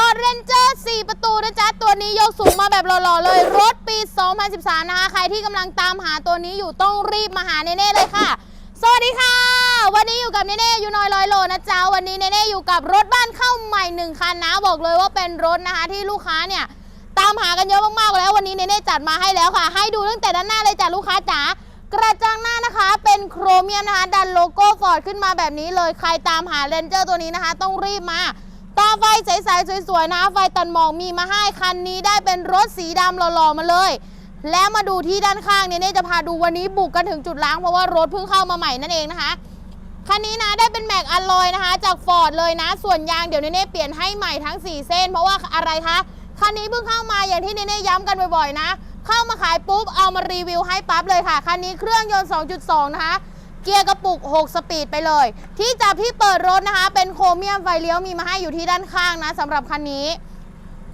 Ford Ranger 4ประตูนะจ๊ะ ตัวนี้ยกสูงมาแบบหล่อๆเลย รถปี 2013 นะคะ ใครที่กำลังตามหาตัวนี้อยู่ต้องรีบมาหาเน่เลยค่ะ สวัสดีค่ะ วันนี้อยู่กับเน่ๆอยู่น้อยร้อยโลนะจ๊ะ วันนี้เน่ๆอยู่กับรถบ้านเข้าใหม่หนึ่งคันนะ บอกเลยว่าเป็นรถนะคะที่ลูกค้าเนี่ยตามหากันเยอะมากๆแล้ววันนี้เน่ๆจัดมาให้แล้วค่ะ ให้ดูตั้งแต่ด้านหน้าเลยจ้ะลูกค้าจ๋ากระจังหน้านะคะเป็นโครเมียมนะคะ ดันโลโก้ฟอร์ดขึ้นมาแบบนี้เลย ใครตามหาเรนเจอร์ตัวนี้นะคะ ต้องรีบมา ตาไฟใสๆสวยๆนะไฟตันหมอกมีมาให้คันนี้ได้เป็นรถสีดำหล่อๆมาเลย แล้วมาดูที่ด้านข้างเนี่ยเน่จะพาดูวันนี้บุกกันถึงจุดล้างเพราะว่ารถเพิ่งเข้ามาใหม่นั่นเองนะคะคันนี้นะได้เป็นแม็กอลลอยนะคะ จากฟอร์ดเลยนะ ส่วนยางเดี๋ยวเน่เปลี่ยนให้ใหม่ทั้ง 4 เส้น เพราะว่าอะไรคะคันนี้เพิ่งเข้ามาอย่างที่เน่ย้ำกันบ่อยๆนะ เข้ามาขายปุ๊บเอามารีวิวให้ปั๊บเลยค่ะคันนี้เครื่องยนต์ 2.2 นะคะ กียร์กระปุก 6 สปีดไปเลย ที่จับที่เปิดรถนะคะ เป็นโครเมียมไฟเลี้ยวมีมาให้อยู่ที่ด้านข้างนะสำหรับคันนี้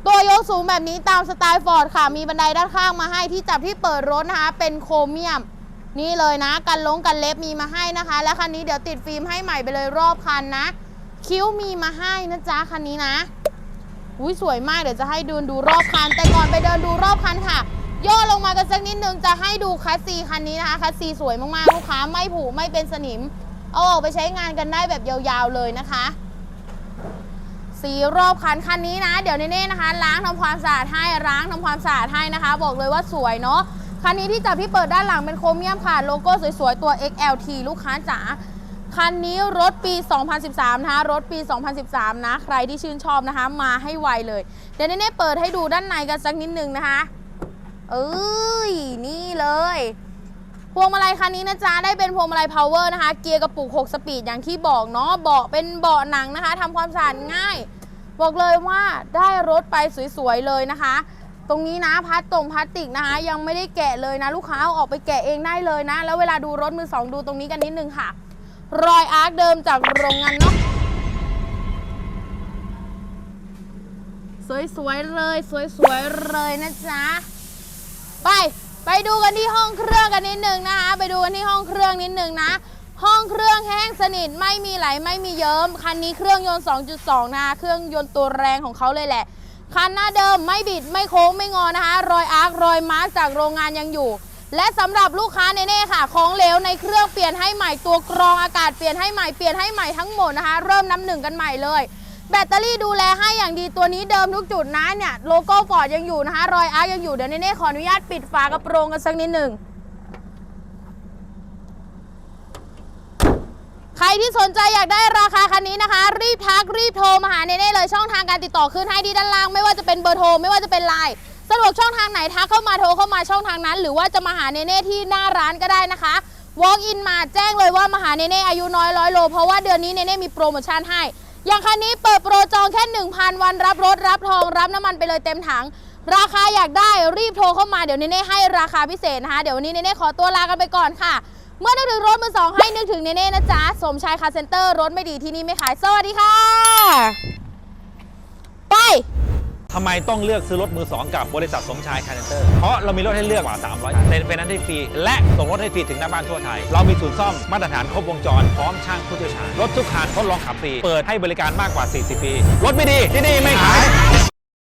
ตัวยกสูงแบบนี้ตามสไตล์ฟอร์ดค่ะ มีบันไดด้านข้างมาให้ที่จับที่เปิดรถนะคะ เป็นโครเมียม นี่เลยนะ กันลงกันเล็บมีมาให้นะคะ และคันนี้เดี๋ยวติดฟิล์มให้ใหม่ไปเลยรอบคันนะ คิ้วมีมาให้นะจ๊ะคันนี้นะอุ้ยสวยมากเดี๋ยวจะให้เดินดูรอบคัน แต่ก่อนไปเดินดูรอบคันค่ะ ย่อลงมากันสักนิดนึงจะให้ดูคัสซีคันนี้นะคะคัสซีสวยมากๆลูกค้าไม่ผุไม่เป็นสนิมเอาออกไปใช้งานกันได้แบบยาวๆเลยนะคะสีรอบคันคันนี้นะ เดี๋ยวเน่ๆนะคะ ล้างทำความสะอาดให้ล้างทำความสะอาดให้นะคะ บอกเลยว่าสวยเนาะคันนี้ที่จับที่เปิดด้านหลังเป็นโครเมียมค่ะโลโก้สวยๆตัว XLT ลูกค้าจ๋าคันนี้รถปี 2013 นะคะ รถปี 2013 นะ ใครที่ชื่นชอบนะคะ มาให้ไวเลย เดี๋ยวเน่ๆเปิดให้ดูด้านในกันสักนิดนึงนะคะ เอ้ย นี่เลยพวงมาลัยคันนี้นะจ๊ะ ได้เป็นพวงมาลัย power นะคะ เกียร์กระปุก 6 สปีดอย่างที่บอกเนาะเบาะเป็นเบาะหนังนะคะทำความสะอาดง่าย บอกเลยว่าได้รถไปสวยๆเลยนะคะ ตรงนี้นะพลาสตรงพลาสติกนะคะ ยังไม่ได้แกะเลยนะ ลูกค้าเอาออกไปแกะเองได้เลยนะ แล้วเวลาดูรถมือสองดูตรงนี้กันนิดนึงค่ะ รอยอาร์คเดิมจากโรงงานเนาะสวยๆเลย สวยๆเลยนะจ๊ะ ไป ไปดูกันที่ห้องเครื่องกันนิดนึงนะคะ ไปดูกันที่ห้องเครื่องนิดนึงนะ ห้องเครื่องแห้งสนิทไม่มีไหลไม่มีเยิ้มคันนี้เครื่องยนต์ 2.2 นะคะเครื่องยนต์ตัวแรงของเขาเลยแหละ คันหน้าเดิมไม่บิดไม่โค้งไม่งอนะคะ รอยอาร์ครอยมาร์กจากโรงงานยังอยู่ และสำหรับลูกค้าเน่ๆค่ะ ของเหลวในเครื่องเปลี่ยนให้ใหม่ตัวกรองอากาศเปลี่ยนให้ใหม่เปลี่ยนให้ใหม่ทั้งหมดนะคะ เริ่มน้ำหนึ่งกันใหม่เลย แบตเตอรี่ดูแลให้อย่างดีตัวนี้เดิมทุกจุดนะเนี่ยโลโก้ฟอร์ดยังอยู่นะคะ รอยอาร์ยังอยู่เดี๋ยวเน่ขออนุญาตปิดฝากระโปรงกันสักนิดหนึ่งใครที่สนใจอยากได้ราคาคันนี้นะคะ รีบทักรีบโทรมาหาเน่เลยช่องทางการติดต่อขึ้นให้ที่ด้านล่าง ไม่ว่าจะเป็นเบอร์โทรไม่ว่าจะเป็นไลน์สะดวกช่องทางไหนทักเข้ามาโทรเข้ามาช่องทางนั้น หรือว่าจะมาหาเน่ที่หน้าร้านก็ได้นะคะ walk in มาแจ้งเลยว่ามาหาเน่อายุน้อยร้อยโล เพราะว่าเดือนนี้เน่มีโปรโมชั่นให้ อย่างคันนี้เปิดโปรจองแค่ 1,000 วันรับรถรับทอง รับน้ำมันไปเลยเต็มถัง ราคาอยากได้รีบโทรเข้ามาเดี๋ยวเน่ให้ราคาพิเศษนะคะ เดี๋ยววันนี้เน่ขอตัวลากันไปก่อนค่ะ เมื่อนึกถึงรถมือสองให้นึกถึงเน่นะจ๊ะสมชายคาเซ็นเตอร์รถไม่ดีที่นี่ไม่ขายสวัสดีค่ะ ไป ทำไมต้องเลือกซื้อรถมือ2กับบริษัทสมชายคาร์เซนเตอร์ เพราะเรามีรถให้เลือกกว่า 300เซ็นเป็นนั้นให้ฟรี และส่งรถให้ฟรีถึงหน้าบ้านทั่วไทย เรามีศูนย์ซ่อมมาตรฐานครบวงจร พร้อมช่างผู้เชี่ยวชาญ รถทุกคันทดลองขับฟรี เปิดให้บริการมากกว่า 40 ปี รถไม่ดีที่นี่ไม่ขาย